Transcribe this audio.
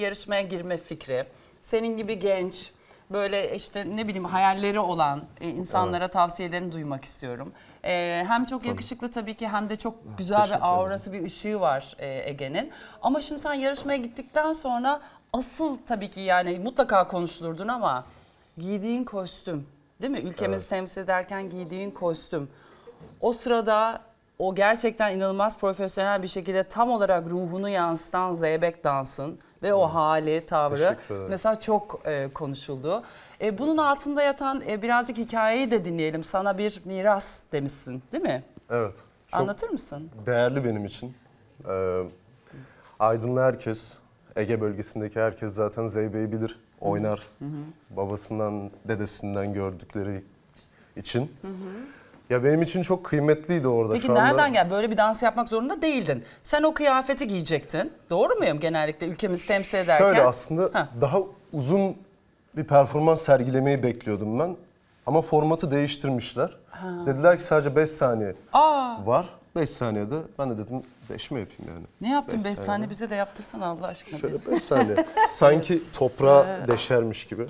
yarışmaya girme fikri. Senin gibi genç, böyle işte ne bileyim hayalleri olan e, insanlara tavsiyelerini duymak istiyorum. E, hem çok yakışıklı tabii ki hem de çok güzel teşekkür bir aurası, bir ışığı var e, Ege'nin. Ama şimdi sen yarışmaya gittikten sonra asıl tabii ki yani mutlaka konuşulurdun ama giydiğin kostüm değil mi? Ülkemizi temsil ederken giydiğin kostüm. O sırada o gerçekten inanılmaz profesyonel bir şekilde tam olarak ruhunu yansıtan Zeybek dansın ve o hali, tavrı mesela çok e, konuşuldu. E, bunun altında yatan e, birazcık hikayeyi de dinleyelim. Sana bir miras demişsin değil mi? Evet. Çok Anlatır mısın? değerli benim için. Ee, Aydınlı herkes, Ege bölgesindeki herkes zaten Zeybe'yi bilir, oynar. Babasından, dedesinden gördükleri için. Ya benim için çok kıymetliydi orada Peki şu anda. nereden gel? Böyle bir dans yapmak zorunda değildin. Sen o kıyafeti giyecektin. Doğru muyum genellikle ülkemizi temsil ederken? Şöyle aslında Heh. daha uzun bir performans sergilemeyi bekliyordum ben. Ama formatı değiştirmişler. Dediler ki sadece 5 saniye Aa, var. 5 saniyede ben de dedim 5 mi yapayım yani? ne yaptın 5 Beş saniye saniyede. bize de yaptırsana Allah aşkına. Şöyle 5 saniye. Sanki toprağa deşermiş gibi.